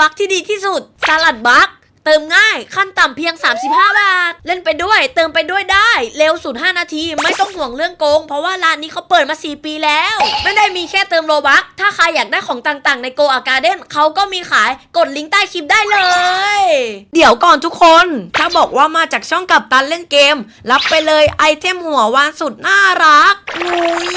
บัคที่ดีที่สุดสลัดบัค เติมง่ายขั้นต่ำเพียง 35 บาท เล่นไปด้วย เติมไปด้วยได้ เร็วสุด 5 นาที ไม่ต้องห่วงเรื่องโกง เพราะว่าร้านนี้เขาเปิดมา 4 ปีแล้ว ไม่ได้มีแค่เติมโลบัคถ้าใครอยากได้ของต่างๆ ในโกอาการ์เด้นเขาก็มีขายกดลิงก์ใต้คลิปได้เลย เดี๋ยวก่อนทุกคน ถ้าบอกว่ามาจากช่องกับตันเล่นเกม รับไปเลยไอเทมหัววานสุดน่ารักอุ้ย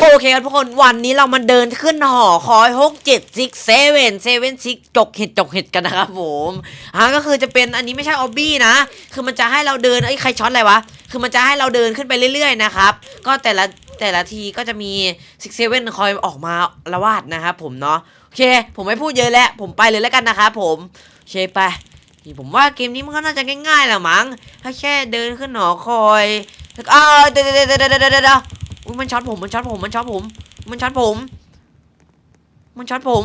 โอเคครับทุกคนวันนี้เรามาเดินขึ้นหอคอยหกเจ็ดซิกเซเว่นเซเว่นซิกจกเห็ดจกเห็ดกันนะครับผมอ่าก็คือจะเป็นอันนี้ไม่ใช่ออบบี้นะ คือมันจะให้เราเดินไอ้ยใครช็อตอะไรวะ คือมันจะให้เราเดินขึ้นไปเรื่อยๆนะครับ ก็แต่ละแต่ละทีก็จะมีซิกเซเว่นคอยออกมาละวาดนะครับผมเนาะ โอเค ผมไม่พูดเยอะแล้ว ผมไปเลยแล้วกันนะครับผมโอเคไปนี่ผมว่าเกมนี้มันก็น่าจะง่ายๆแหละมั้งถ้าแค่เดินขึ้นหอคอยแล้วก็อ้าเดี๋ยวเดี๋ยวเดี๋ยวเดี๋ยวเดเดี๋ยวอุ๊ยมันช็อตผมมันช็อตผมมันช็อตผม มันช็อตผม มันช็อตผม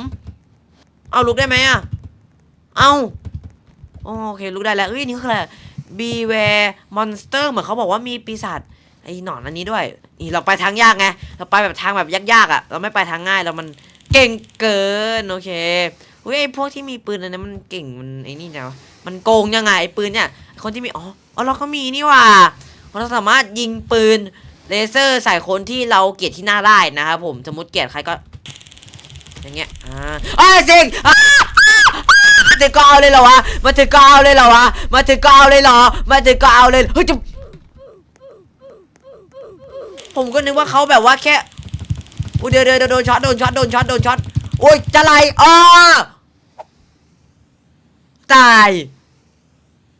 เอาลุกได้ไหมอะเอา อ๋อโอเคลุกได้แล้วเอ้ยนี่คืออะไร Beware Monster เหมือนเขาบอกว่ามีปีศาจไอ้หนอนอันนี้ด้วย นี่เราไปทางยากไง เราไปแบบทางแบบยากๆอะ เราไม่ไปทางง่ายเรามันเก่งเกินโอเคเฮ้ยไอพวกที่มีปืนอันนั้นมันเก่งมันไอ้นี่นะมันโกงยังไงไอปืนเนี่ย คนที่มีอ๋ออ๋อเราก็มีนี่ว่าเราสามารถยิงปืนเลเซอร์ใส่คนที่เราเกลียดที่หน้าได้นะครับผมสมมติเกลียดใครก็ อย่างเงี้ยอ่าไอ้สิงอ่า ถึงก็เอาเลยเหรอวะมาถึงก็เอาเลยเหรอวะมาถึงก็เอาเลยเหรอมาถึงก็เอาเลยเฮ้ยจะผมก็นึกว่าเขาแบบว่าแค่อุ้ยเดี๋ยวเดี๋ยวโดนช็อตโดนช็อตโดนช็อตโดนช็อตโอ้ยจะไรอ้อตาย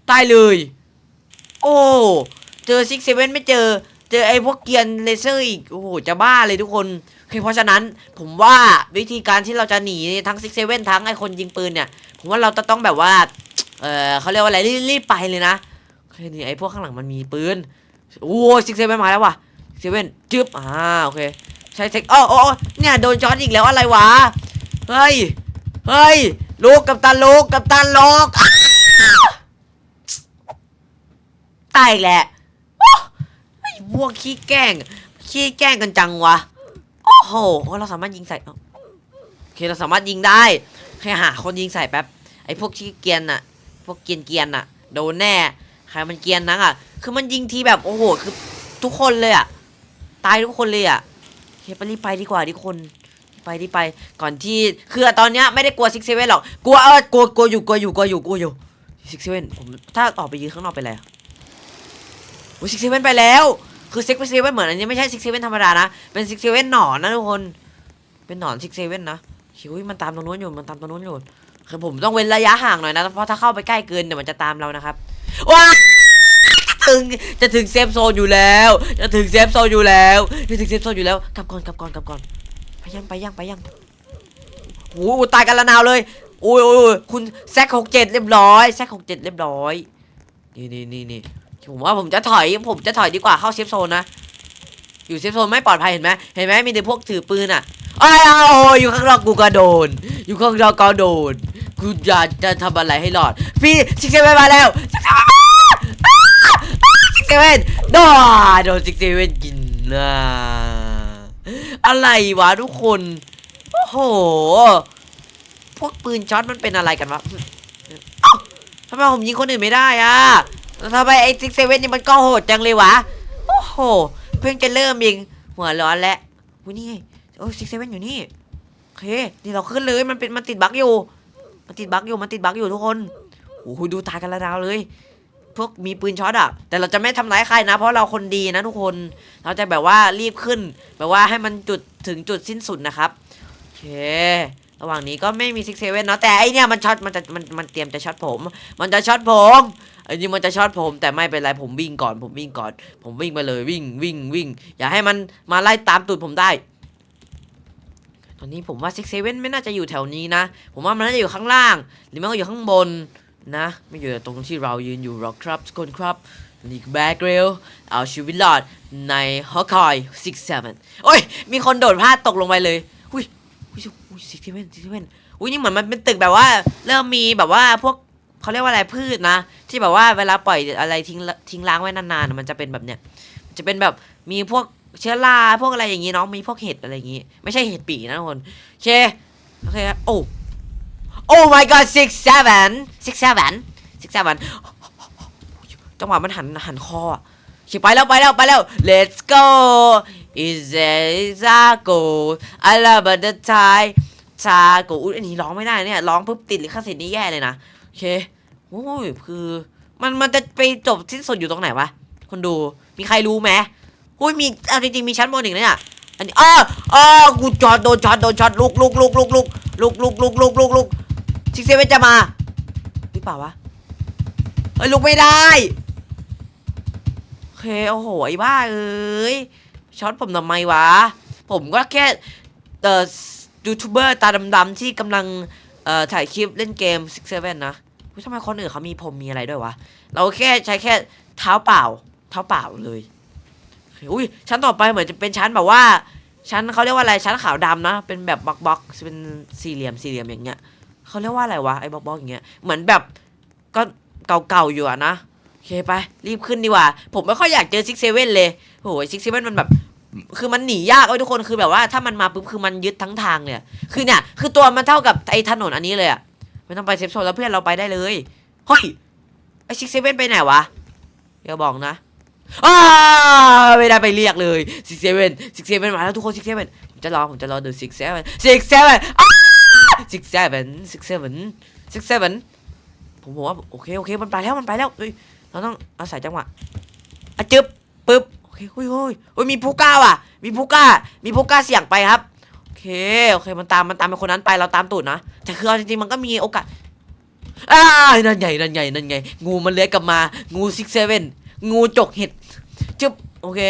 ตายเลย โอ้ เจอซิกเซเว่นไม่เจอ เจอไอ้พวกเกียนเลเซอร์อีก โอ้โห จะบ้าเลยทุกคน คือเพราะฉะนั้นผมว่าวิธีการที่เราจะหนีทั้งซิกเซเว่นทั้งไอ้คนยิงปืนเนี่ย ผมว่าเราจะต้องแบบว่า เออเขาเรียกว่าอะไรรีบรีบไปเลยนะโอเคนี่ไอ้พวกข้างหลังมันมีปืนโอ้ซิกเซเว่นมาแล้วว่ะเซเว่นจึ๊บอ่าโอเคใช้เทคอ้อโอ้เนี่ยโดนช็อตอีกแล้วอะไรวะเฮ้ยเฮ้ยลูกกับตันลูกกับตันลูกตายแหละโอ้ไอ้พวกขี้แกล้งขี้แกล้งกันจังวะ โอ้โหเราสามารถยิงใส่เอ้าโอเคเราสามารถยิงได้แค่หาคนยิงใส่แป๊บไอ้พวกที่เกียนน่ะ พวกเกียนเกียนน่ะโดนแน่ใครมันเกียนนักอะ คือมันยิงทีแบบโอ้โหคือทุกคนเลยอะตายทุกคนเลยอะเคไปรีบไปดีกว่าทุกคนไปที่ไปก่อนที่คือตอนเนี้ยไม่ได้กลัวซิกเซเว่นหรอกกลัวเออกลัวกลัวอยู่กลัวอยู่กลัวอยู่กลัวอยู่ซิกเซเว่นผมถ้าออกไปยืนข้างนอกไปแล้วโอ้ซิกเซเว่นไปแล้ว คือซิกเซเว่นเหมือนอันนี้ไม่ใช่ซิกเซเว่นธรรมดานะ เป็นซิกเซเว่นหนอนนะทุกคน เป็นหนอนซิกเซเว่นนะหิวมันตามตรงนู้นอยู่ มันตามตรงนู้นอยู่ คือผมต้องเว้นระยะห่างหน่อยนะ เพราะถ้าเข้าไปใกล้เกินเดี๋ยวมันจะตามเรานะครับ ว้าถึง จะถึงเซฟโซนอยู่แล้ว จะถึงเซฟโซนอยู่แล้ว จะถึงเซฟโซนอยู่แล้ว กลับก่อน กลับก่อน กลับก่อน ไปยัง ไปยัง ไปยังโอ้โหตายกันละนาวเลยโอ้ยโอ้ยโอ้ยคุณแซกหกเจ็ดเรียบร้อย แซกหกเจ็ดเรียบร้อย นี่นี่นี่นี่ ผมว่าผมจะถอยผมจะถอยดีกว่าเข้าเซฟโซนนะ อยู่เซฟโซนไม่ปลอดภัยเห็นไหมเห็นไหมมีแต่พวกถือปืนอะอ้ายอ้โอ้ยอยู่ข้างนอกกูก็โดน อยู่ข้างนอกก็โดนกูอยากจะทำอะไรให้รอดพี่ซิกเซเว่นมาแล้วซิกเซเว่นซิกเซเว่นโดนโดนซิกเซเว่นกินนะอะไรวะทุกคนโอ้โหพวกปืนช็อตมันเป็นอะไรกันวะทำไมผมยิงคนอื่นไม่ได้อะ แล้วทำไมไอ้ซิกเซเว่นนี่มันก็โหดจังเลยวะ โอ้โห เพิ่งจะเริ่มยิงหัวร้อนแล้วอุ้ยนี่ไงโอ้ซิกเซเว่นอยู่นี่โอเคนี่เราขึ้นเลยมันเป็นมันติดบั๊กอยู่ มันติดบั๊กอยู่มันติดบั๊กอยู่ทุกคนโอ้โหดูตายกันละดาวเลย พวกมีปืนช็อตอะแต่เราจะไม่ทำร้ายใครนะ เพราะเราคนดีนะทุกคน เราจะแบบว่ารีบขึ้น แบบว่าให้มันจุดถึงจุดสิ้นสุดนะครับโอเค ระหว่างนี้ก็ไม่มีซิกเซเว่นเนาะแต่ไอเนี่ยมันช็อตมันจะมันมันเตรียมจะช็อตผม มันจะช็อตผมไอ้นี่มันจะช็อตผม แต่ไม่เป็นไรผมวิ่งก่อน ผมวิ่งก่อน ผมวิ่งไปเลยวิ่งวิ่งวิ่ง อย่าให้มันมาไล่ตามตูดผมได้ ตอนนี้ผมว่าซิกเซเว่นไม่น่าจะอยู่แถวนี้นะ ผมว่ามันน่าจะอยู่ข้างล่าง หรือไม่ก็อยู่ข้างบนนะ ไม่อยู่ตรงที่เรายืนอยู่หรอกครับทุกคนครับนี่แบกเรลเอาชีวิตรอดในฮอกคอยซิกเซเว่นโอ้ยมีคนโดดพลาดตกลงไปเลยอุ้ย อุ้ยอุ้ยซิกเซเว่นซิกเซเว่นอุ้ยนี่เหมือนมันเป็นตึกแบบว่า เริ่มมีแบบว่าพวกเขาเรียกว่าอะไรพืชนะ ที่แบบว่าเวลาปล่อยอะไรทิ้งทิ้งล้างไว้นานๆ มันจะเป็นแบบเนี้ยจะเป็นแบบมีพวกเชื้อราพวกอะไรอย่างงี้เนาะมีพวกเห็ดอะไรอย่างงี้ ไม่ใช่เห็ดปีนะทุกคนโอเคโอเคครับโอ้ my god six seven six seven six seven จังหวะมันหันหันคออะชิไปแล้วไปแล้วไปแล้ว Let's go is a go I love the Thai ชาโกอุ้ยอันนี้ร้องไม่ได้เนี่ยร้องปุ๊บติดลิขสิทธิ์นี่แย่เลยนะโอเคโอ้ยคือมันมันจะไปจบสิ้นสุดอยู่ตรงไหนวะคนดูมีใครรู้ไหมอุ้ยมีเอาจริงๆมีชั้นบนอีกนะเนี่ยอันนี้อ้ออ้อกูจอดโดนช็อตโดนช็อตลุกลุกลุกลุกลุกลุกลุกลุกลุกลุกลุกซิกเซเว่นจะมาหรือเปล่าวะเฮ้ยลุกไม่ได้โอเคโอ้โหไอ้บ้าเอ้ย ช็อตผมทำไมวะ ผมก็แค่เอ่อยูทูบเบอร์ตาดำๆที่กำลังเอ่อถ่ายคลิปเล่นเกมซิกเซเว่นนะทำไมคนอื่นเขามีผมมีอะไรด้วยวะ เราแค่ใช้แค่เท้าเปล่า เท้าเปล่าเลยอุ้ยชั้นต่อไปเหมือนจะเป็นชั้นแบบว่า ชั้นเขาเรียกว่าอะไรชั้นขาวดำนะ เป็นแบบบล็อกบล็อกเป็นสี่เหลี่ยมสี่เหลี่ยมอย่างเงี้ยเขาเรียกว่าอะไรวะไอ้บล็อกบล็อกอย่างเงี้ยเหมือนแบบก็เก่าๆอยู่อะนะโอเคไปรีบขึ้นดีกว่า ผมไม่ค่อยอยากเจอซิกเซเว่นเลยโอ้ยซิกเซเว่นมันแบบ คือมันหนียากเว้ยทุกคนคือแบบว่าถ้ามันมาปุ๊บคือมันยึดทั้งทางเลยอะคือเนี่ย คือตัวมันเท่ากับไอ้ถนนอันนี้เลยอะไม่ต้องไปเซฟโซนแล้วเพื่อนเราไปได้เลยเฮ้ยไอซิกเซเว่นไปไหนวะอย่าบอกนะอ้าไม่ได้ไปเรียกเลยซิกเซเว่นซิกเซเว่นมาแล้วทุกคนซิกเซเว่นผมจะรอผมจะรอดูซิกเซเว่นซิกเซเว่นซิกเซเว่นซิกเซเว่นซิกเซเว่นผมบอกว่าโอเคโอเคมันไปแล้วมันไปแล้วเฮ้ยเราต้องอาศัยจังหวะอะจึ๊บปึ๊บ เคอุ้ยโอ้ยโอ้ยมีผู้กล้าว่ะ มีผู้กล้า มีผู้กล้าเสี่ยงไปครับโอเคโอเคมันตามมันตามไปคนนั้นไปเราตามตูดนะแต่คือเอาจริงๆมันก็มีโอกาสอ้านั่นใหญ่นั่นใหญ่นั่นไงงูมันเลื้อยกลับมางูซิกเซเว่นงูจกเห็ดจึ๊บโอเค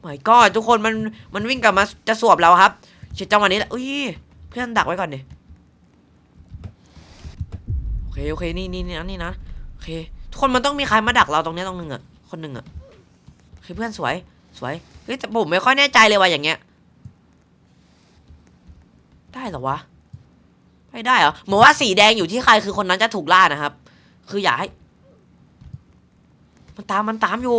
ไม่ก็ทุกคนมันมันวิ่งกลับมาจะสวบเราครับเช็ดจังหวะนี้แหละอุ้ยเพื่อนดักไว้ก่อนดิโอเคโอเคนี่นี่นี่นะนี่นะโอเคทุกคนมันต้องมีใครมาดักเราตรงเนี้ยตรงหนึงอะคนหนึ่งอะ โอเคเพื่อนสวยสวยเฮ้ยแต่ผมไม่ค่อยแน่ใจเลยว่าอย่างเงี้ย ได้เหรอวะไม่ได้เหรอเหมือนว่าสีแดงอยู่ที่ใครคือคนนั้นจะถูกล่านะครับ คืออย่าให้มันตามมันตามอยู่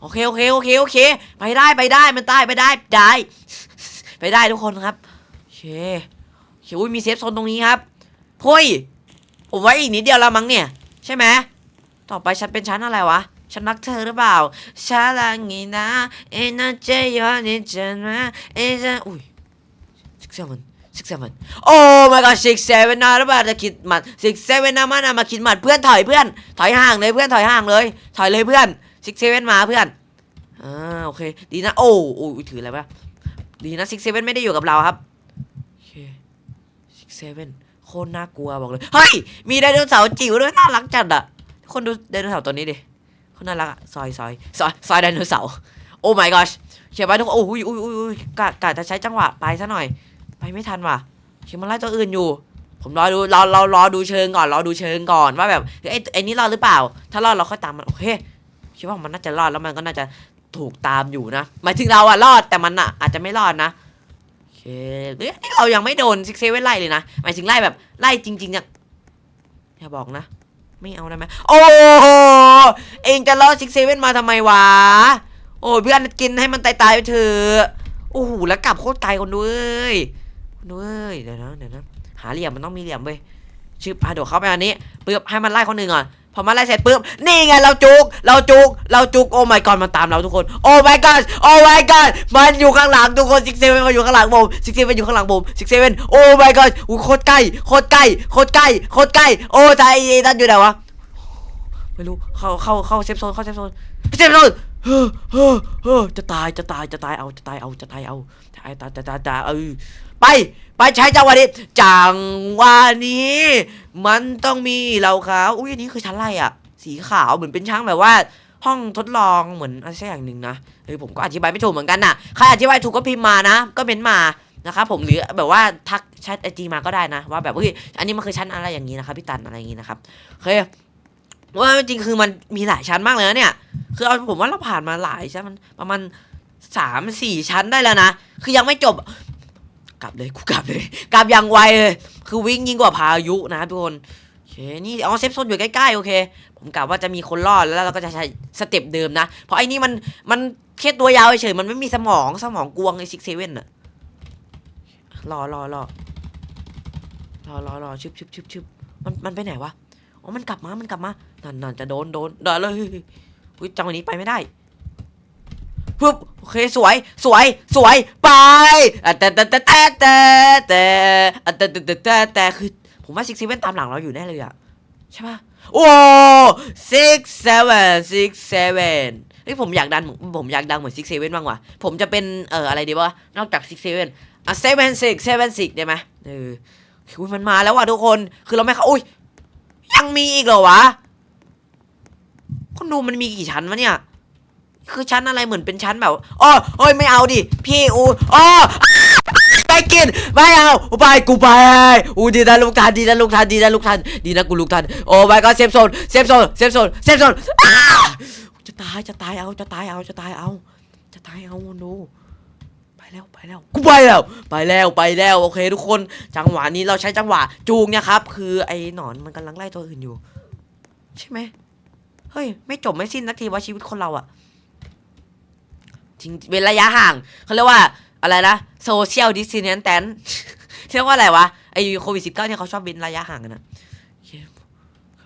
โอเคโอเคโอเคโอเค ไปได้ไปได้มันได้ไปได้ได้ไปได้ทุกคนครับโอเคโอเคอุ้ยมีเซฟโซนตรงนี้ครับเฮ้ยผมไว่าอีกนิดเดียวแล้วมั้งเนี่ย ใช่ไหมต่อไปฉันเป็นชั้นอะไรวะ ฉันรักเธอหรือเปล่าชาลังงีนะเอ็นเจยอนิจันมาเอจะอุ้ยซิกเซมัน six seven oh my god six seven นนะแล้วแบบจะคิดหมัด six seven นะมานะมาคิดหมัดเพื่อนถอยเพื่อนถอยห่างเลยเพื่อนถอยห่างเลยถอยเลยเพื่อน six seven มาเพื่อนอ่าโอเค ดีนะ โอ้โอ้ถืออะไรปะดีนะ six seven ไม่ได้อยู่กับเราครับโอเค six seven โคตรน่ากลัวบอกเลย เฮ้ย มีไดโนเสาร์จิ๋วด้วยน่ารักจัดอะคนดูไดโนเสาร์ตัวนี้ดิ เขาน่ารักอะซอยซอยซอยซอยไดโนเสาร์โอ้ my gosh เขียนไปทุกคนโอ้ยอุ้ยอุ้ยอุ้ยกะกะจะใช้จังหวะไปซะหน่อย ไปไม่ทันว่ะคิดมันไล่ตัวอื่นอยู่ ผมรอดูเราเรารอดูเชิงก่อนรอดูเชิงก่อนว่าแบบไอ้ไอ้นี่รอดหรือเปล่า ถ้ารอดเราค่อยตามมันโอเคคิดว่ามันน่าจะรอดแล้วมันก็น่าจะถูกตามอยู่นะหมายถึงเราอะรอดแต่มันอะอาจจะไม่รอดนะโอเคเฮ้ยนี่เรายังไม่โดนซิกเซเว่นไล่เลยนะหมายถึงไล่แบบไล่จริงๆอะอย่าบอกนะ ไม่เอาได้ไหมโอ้โหเองจะล่อซิกเซเว่นมาทำไมวะ โอ้เพื่อนกินให้มันตายตายไปเถอะโอ้โหแล้วกลับโคตรไกลคนด้วยคนด้วยเดี๋ยวนะเดี๋ยวนะหาเหลี่ยมมันต้องมีเหลี่ยมเว้ยชื่อพาโดดเข้าไปอันนี้เปือบให้มันไล่คนหนึ่งก่อน พอมันไล่เสร็จปึ๊บ นี่ไงเราจุก เราจุก เราจุก โอ้ my god มันตามเราทุกคน โอ้ my god โอ้ my god มันอยู่ข้างหลังทุกคนซิกเซเว่นมันอยู่ข้างหลังผมซิกเซเว่นอยู่ข้างหลังผมซิกเซเว่นโอ้ my god อู้โคตรใกล้ โคตรใกล้ โคตรใกล้ โคตรใกล้ โอ้ใจนั่นอยู่ไหนวะ ไม่รู้ เข้า เข้า เข้าเซฟโซน เข้าเซฟโซน เซฟโซนเฮ้อเฮ้อเฮ้อจะตาย จะตาย จะตาย เอา จะตาย เอา จะตาย เอาตายตายตายตายตายเออไป ไปใช้จังหวะนี้ จังหวะนี้ มันต้องมีเหล่าขาว อุ้ยอันนี้คือชั้นอะไรอะสีขาวเหมือนเป็นช้างแบบว่า ห้องทดลองเหมือนอะไรสักอย่างหนึ่งนะเฮ้ยผมก็อธิบายไม่ถูกเหมือนกันน่ะใครอธิบายถูกก็พิมพ์มานะ ก็เม้นมานะครับผมหรือแบบว่าทักแชทไอจีมาก็ได้นะ ว่าแบบเฮ้ยอันนี้มันคือชั้นอะไรอย่างนี้นะครับพี่ตันอะไรอย่างนี้นะครับโอเคว่าจริงๆคือมันมีหลายชั้นมากเลยนะเนี่ย คือเอาผมว่าเราผ่านมาหลายชั้นมันประมาณสามสี่ชั้นได้แล้วนะ คือยังไม่จบ กลับเลยกูกลับเลย กลับอย่างไวเลย คือวิ่งยิ่งกว่าพายุนะทุกคนโอเคนี่อ๋อเซฟโซนอยู่ใกล้ๆโอเค ผมกะว่าจะมีคนรอดแล้วเราก็จะใช้สเต็ปเดิมนะ เพราะไอ้นี่มันมันแค่ตัวยาวเฉยมันไม่มีสมองสมองกวงไอซิกเซเว่นอะรอรอรอรอรอรอชึบชึบชึบชึบมันมันไปไหนวะอ๋อมันกลับมามันกลับมานั่นนั่นจะโดนโดนเดนเลยอุ้ยจังหวะนี้ไปไม่ได้ ปึ๊บโอเคสวย สวย สวยไปแต่แต่แต่แต่แต่แต่แต่แต่แต่แต่คือผมว่าซิกซีเว่นตามหลังเราอยู่แน่เลยอะใช่ป่ะโอ้ six seven six seven เฮ้ยผมอยากดันผมอยากดังเหมือน six seven บ้างว่ะผมจะเป็นเอ่ออะไรดีวะนอกจาก six seven อะ seven six seven six ได้ไหมเอออุ้ยมันมาแล้วว่ะทุกคนคือเราไม่เข้าอุ้ยยังมีอีกเหรอวะคุณดูมันมีกี่ชั้นวะเนี่ย คือชั้นอะไรเหมือนเป็นชั้นแบบอ๋อเฮ้ยไม่เอาดิ พี่อูอ๋อไปกินไม่เอาไปกูไปอูดีนะลูกทันดีนะลูกทันดีนะลูกทันดีนะกูลูกทันโอ้ไปก็เซฟโซนเซฟโซนเซฟโซนเซฟโซนจะตายจะตายเอาจะตายเอาจะตายเอา จะตายเอาดูไปแล้วไปแล้วกูไปแล้ว ไปแล้วไปแล้วโอเค ทุกคนจังหวะนี้เราใช้จังหวะจูงเนี่ยครับ คือไอ้หนอนมันกำลังไล่ตัวอื่นอยู่ ใช่ไหมเฮ้ย ไม่จบไม่สิ้นสักทีว่าชีวิตคนเราอะ จริงเป็นระยะห่างเขาเรียกว่าอะไรนะโซเชียลดิส n นแตนเรียกว่าอะไรวะไอโควิดสิบเก้าที่เขาชอบบินระยะห่างกันนะ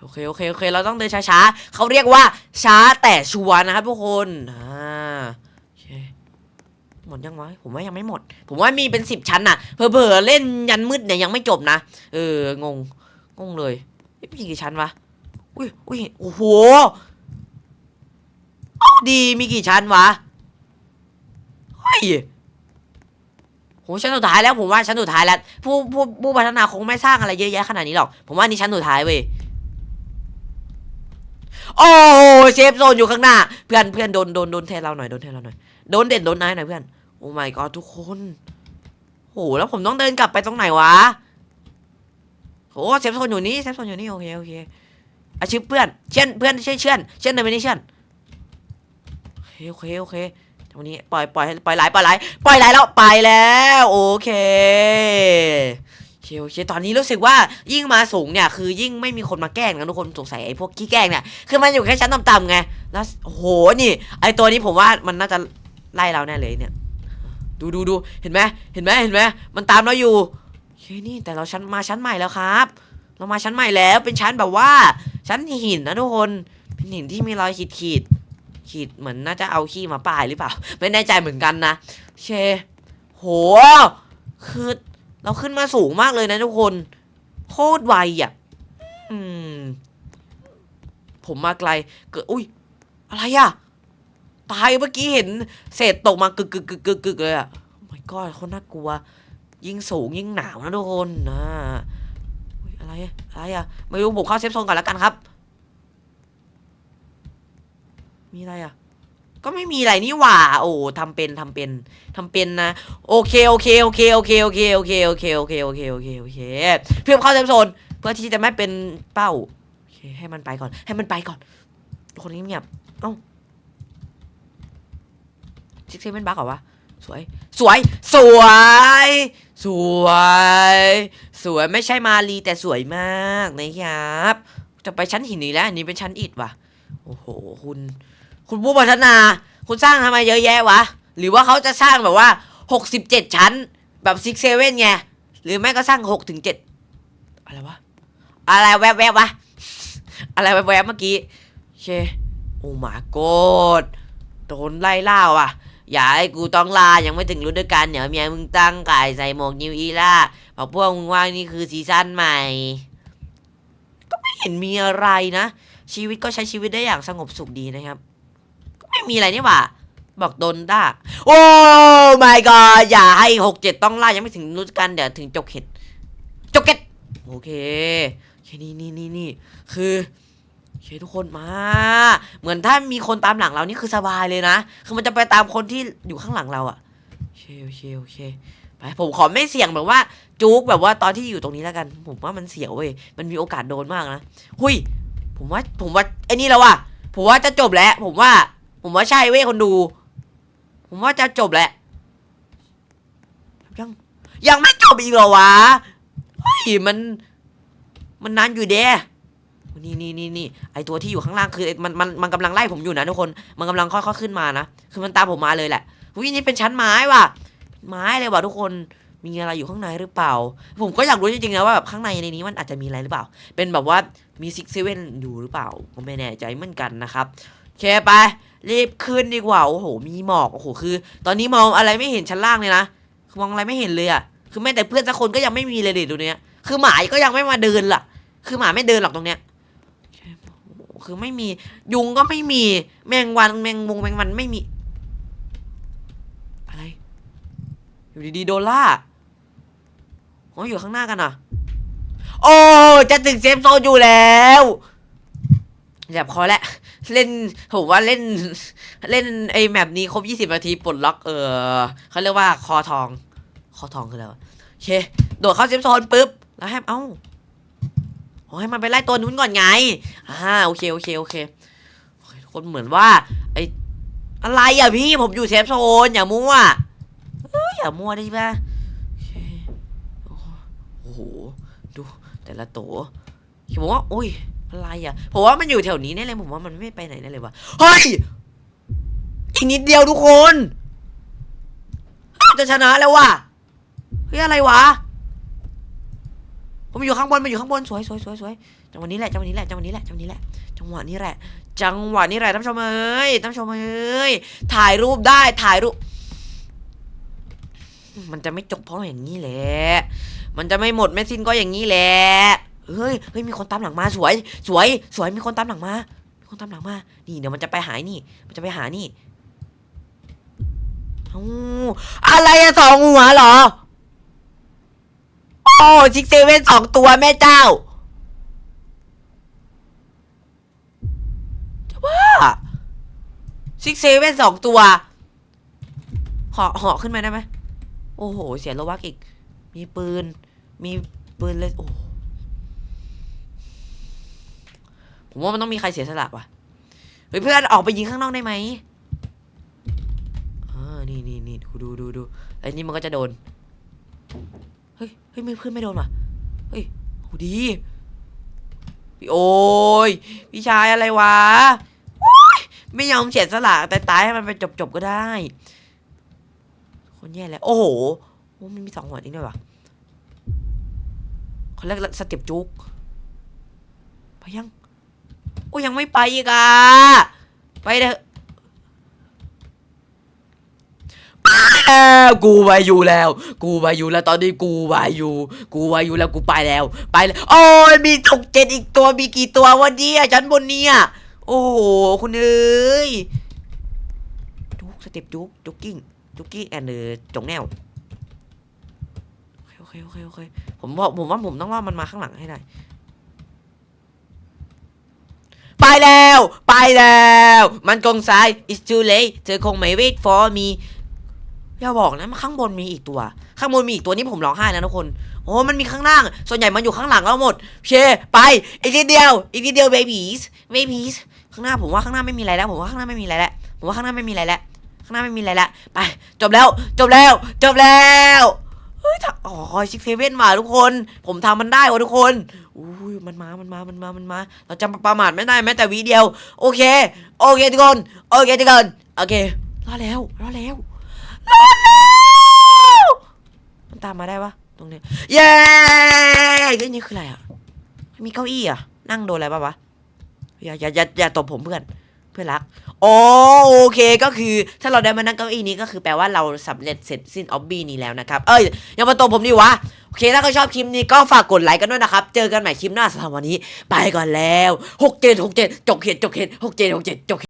โอเคโอเคโอเคเราต้องเดินช้าๆเขาเรียกว่าช้าแต่ชัวร์นะครับทุกคนอ่าหมดยังวะผมว่ายังไม่หมด ผมว่ามีเป็นสิบชั้นน่ะเผลอๆเล่นยันมืดเนี่ยยังไม่จบนะเอองงงงเลยมีกี่ชั้นวะอุ้ยอุ้ยโอ้โหดีมีกี่ชั้นวะ โหชั้นสุดท้ายแล้วผมว่าชั้นสุดท้ายแล้วผู้ผู้ผู้พัฒนาคงไม่สร้างอะไรเยอะแยะขนาดนี้หรอก ผมว่านี่ชั้นสุดท้ายเว้ยโอ้เซฟโซนอยู่ข้างหน้า เพื่อนเพื่อนโดนโดนโดนแทนเราหน่อยโดนแทนเราหน่อยโดนเด่นโดนนายหน่อยเพื่อนโอ้ my god ทุกคนโหแล้วผมต้องเดินกลับไปตรงไหนวะโหเซฟโซนอยู่นี่เซฟโซนอยู่นี่โอเคโอเคอาชื่อเพื่อนเช่นเพื่อนเช่นเช่นเช่นเดมินิชั่นโอเคโอเคโอเค ตรงนี้ปล่อยปล่อยปล่อยไหลปล่อยไหลปล่อยไหลแล้วไปแล้วโอเคโอเคตอนนี้รู้สึกว่ายิ่งมาสูงเนี่ยคือยิ่งไม่มีคนมาแกล้งนะทุกคนสงสัยไอ้พวกขี้แกล้งเนี่ยคือมันอยู่แค่ชั้นต่ำๆไงแล้วโหนี่ ไอ้ตัวนี้ผมว่ามันน่าจะไล่เราแน่เลยเนี่ย ดูดูดูเห็นไหมเห็นไหมเห็นไหมมันตามเราอยู่โอเคนี่แต่เราชั้นมาชั้นใหม่แล้วครับ เรามาชั้นใหม่แล้วเป็นชั้นแบบว่า ชั้นหินนะทุกคนเป็นหินที่มีรอยขีดขีด ขีดเหมือนน่าจะเอาขี้มาป้ายหรือเปล่า ไม่แน่ใจเหมือนกันนะเคโหคือเราขึ้นมาสูงมากเลยนะทุกคนโคตรไวอะอืม ผมมาไกล เกิดอุ้ย อะไรอะ ตายเมื่อกี้เห็น เศษตกมากึกกึกกึกกึกกึกเลยอะโอ้ my god คนน่ากลัว ยิ่งสูงยิ่งหนาวนะทุกคนนะอุ๊ยอะไรอะอะไรอะ ไม่รู้ผมเข้าเซฟโซนก่อนแล้วกันครับ มีอะไรอะ ก็ไม่มีอะไรนี่หว่า โอ้ทำเป็นทำเป็นทำเป็นนะโอเคโอเคโอเคโอเคโอเคโอเคโอเคโอเคโอเคโอเคโอเคเพื่อเข้าเซฟโซนเพื่อที่จะไม่เป็นเป้าโอเคให้มันไปก่อน ให้มันไปก่อนทุกคนเงียบเอ้าซิกซี่เป็นบักเหรอวะสวย สวย สวย สวย สวยไม่ใช่มาลีแต่สวยมากนะครับ จะไปชั้นหินอีกแล้วอันนี้เป็นชั้นอิฐว่ะ โอ้โห คุณ คุณผู้พัฒนา คุณสร้างทำไมเยอะแยะวะ หรือว่าเขาจะสร้างแบบว่าหกสิบเจ็ดชั้น แบบซิกเซเว่นไง หรือไม่ก็สร้างหกถึงเจ็ดอะไรวะ อะไรแวบๆวบวะ อะไรแวบๆเมื่อกี้โอเค โอ้มาโกดโดนไล่ล่าว่ะ อย่าให้กูต้องลา ยังไม่ถึงฤดูกาลเดี๋ยวเมียมึงตั้งกายใส่หมวกนิวอีล่าบอกพวกมึงว่านี่คือซีซั่นใหม่ ก็ไม่เห็นมีอะไรนะชีวิตก็ใช้ชีวิตได้อย่างสงบสุขดีนะครับ ไม่มีอะไรนี่หว่า บอกโดนด่าโอ้ my god อย่าให้หกเจ็ดต้องล่ายังไม่ถึงฤดูกาลเดี๋ยวถึงจกเห็ดจกเห็ดโอเคโอเคนี่นี่นี่นี่คือโอเคทุกคนมา เหมือนถ้ามีคนตามหลังเรานี่คือสบายเลยนะ คือมันจะไปตามคนที่อยู่ข้างหลังเราอะโอเคโอเคโอเคไปผมขอไม่เสี่ยงแบบว่าจุกแบบว่าตอนที่อยู่ตรงนี้แล้วกัน ผมว่ามันเสี่ยวเว้ยมันมีโอกาสโดนมากนะ หุยผมว่าผมว่าไอ้นี่แล้วว่ะผมว่าจะจบแล้ว ผมว่า ผมว่าใช่เว้ยคนดู ผมว่าจะจบแหล้วยังยังไม่จบอีกเหรอวะเฮ้ยมันมันนานอยู่เด้นี่นี่นี่นี่ไอตัวที่อยู่ข้างล่างคือมันมันมันกำลังไล่ผมอยู่นะทุกคน มันกำลังค่อยๆขึ้นมานะ คือมันตามผมมาเลยแหละอุ้ยนี่เป็นชั้นไม้ว่ะ ไม้เลยว่ะทุกคน มีอะไรอยู่ข้างในหรือเปล่า ผมก็อยากรู้จริงๆนะว่าแบบข้างในในนี้มันอาจจะมีอะไรหรือเปล่า เป็นแบบว่ามีซิกเซเว่นอยู่หรือเปล่า ผมไม่แน่ใจเหมือนกันนะครับ โอเคไป รีบขึ้นดีกว่าโอ้โห มีหมอกโอ้โหคือ ตอนนี้มองอะไรไม่เห็นชั้นล่างเลยนะมองอะไรไม่เห็นเลยอะคือแม้แต่เพื่อนสักคนก็ยังไม่มีเลยเด็ดตรงเนี้ยคือหมาก็ยังไม่มาเดินล่ะ คือหมาไม่เดินหรอกตรงเนี้ยโอ้โหคือไม่มียุงก็ไม่มีแมงวันแมงมุงแมงวันไม่มี อะไร อยู่ดีๆโดนล่าโอ้อยู่ข้างหน้ากันอะ โอ้จะถึงเซฟโซนอยู่แล้วแสบคอแล้ว เล่นผมว่าเล่น เล่นไอ้แมปนี้ครบ20นาทีปลดล็อกเออเขาเรียกว่าคอทอง คอทองคืออะไรวะโอเค โดดเข้าเซฟโซนปุ๊บ แล้วให้เอ้าโอ้ให้มันไปไล่ตัวนู้นก่อนไง อ่าโอเคโอเคโอเคคทุกคนเหมือนว่า ไอ้อะไรอะพี่ผมอยู่เซฟโซนอย่ามั่วอย่ามั่วได้ปะโอเคโอ้โหดูแต่ละตัวผมว่าอุ้ย อะไรอะผมว่ามันอยู่แถวนี้แน่เลยผมว่ามันไม่ไปไหนแน่เลยวะเฮ้ยอีกนิดเดียวทุกคนจะชนะแล้วว่ะเฮ้ยอะไรวะผมอยู่ข้างบนมันอยู่ข้างบนสวยสวยสวยสวยจังหวะนี้แหละจังหวะนี้แหละจังหวะนี้แหละจังหวะนี้แหละจังหวะนี้แหละจังหวะนี้แหละท่านชมเอ้ยท่านชมเอ้ยถ่ายรูปได้ถ่ายรูป มันจะไม่จบเพราะอย่างนี้แหละ มันจะไม่หมดไม่สิ้นก็อย่างนี้แหละ เฮ้ยเฮ้ยมีคนตามหลังมาสวย สวย สวยมีคนตามหลังมา มีคนตามหลังมา นี่เดี๋ยวมันจะไปหายนี่ มันจะไปหานี่อะไรอะสองหัวเหรอ โอ้ซิกเซเว่นสองตัวแม่เจ้าจะบ้าซิกเซเว่นสองตัวเหาะเหาะขึ้นมาได้ไหม โอ้โห เสียโลวักอีก มีปืน มีปืนเลย โอ้โห ผมว่ามันต้องมีใครเสียสละว่ะเฮ้ยเพื่อนออกไปยิงข้างนอกได้ไหมอ่านี่นี่นี่ดูดูดูดูไอ้นี่มันก็จะโดน เฮ้ยเฮ้ยไม่เพื่อนไม่โดนว่ะ เฮ้ยโหดี พี่โอ้ยพี่ชายอะไรวะไม่ยอมเสียสละแต่ตายให้มันไปจบจบๆก็ได้ คนแย่แล้ว โอ้โหมันมีสองหัวจริงด้วยวะคนแรกสเต็ปจุกไปยัง โอ้ยยังไม่ไปอีกอะ ไปเถอะแล้วกูไปอยู่แล้ว กูไปอยู่แล้วตอนนี้กูไปอยู่ กูไปอยู่แล้วกูไปแล้ว ไปเลยโอ้ยมีตกเจ็ดอีกตัวมีกี่ตัววันนี้ชั้นบนเนี่ยโอ้โหคุณเอ้ยจุกสเต็ปจุกจุกกิ้งจุกกิ้งแอนเดอร์จงแนวโอเคโอเคโอเคผมบอกผมว่าผมต้องล่อมันมาข้างหลังให้ได้ ไปแล้ว ไปแล้ว มันกงซ้าย it's too late เธอคงไม่ wait for me อย่าบอกนะข้างบนมีอีกตัว ข้างบนมีอีกตัวนี่ผมร้องไห้นะทุกคน โอ้มันมีข้างล่าง ส่วนใหญ่มันอยู่ข้างหลังแล้วหมด เช ไป อีกนิดเดียว อีกนิดเดียว babies babies ข้างหน้าผมว่าข้างหน้าไม่มีอะไรแล้ว ผมว่าข้างหน้าไม่มีอะไรแล้ว ผมว่าข้างหน้าไม่มีอะไรแล้ว ข้างหน้าไม่มีอะไรแล้ว ไป จบแล้ว จบแล้ว จบแล้ว เฮ้ยถ้าอ๋อซิกเซเว่นมาทุกคน ผมทำมันได้วะทุกคน อู้ยมันมา มันมา มันมา มันมา เราจะประมาทไม่ได้แม้แต่วีเดียว โอเค โอเคทุกคน โอเคทุกคน โอเค รอดแล้ว รอดแล้ว รอดแล้ว มันตามมาได้ปะตรงนี้ เย้เฮ้ยนี่คืออะไรอะ มีเก้าอี้อะ นั่งโดนอะไรปะวะ อย่าอย่าอย่าอย่าตบผมเพื่อน พื่อรักอ๋อโอเคก็คือ ถ้าเราได้มานั่งเก้าอี้นี้ก็คือแปลว่าเราสำเร็จเสร็จสิ้นออบบี้นี้แล้วนะครับ เอ้ยอย่ามาตบผมดิวะ โอเคถ้าใครชอบคลิปนี้ก็ฝากกดไลค์กันด้วยนะครับ เจอกันใหม่คลิปหน้าสำหรับวันนี้ ไปก่อนแล้วหกเจ็ดหกเจ็ดจกเขียนจบเขียนหกเจ็ดหกเจ็ดจก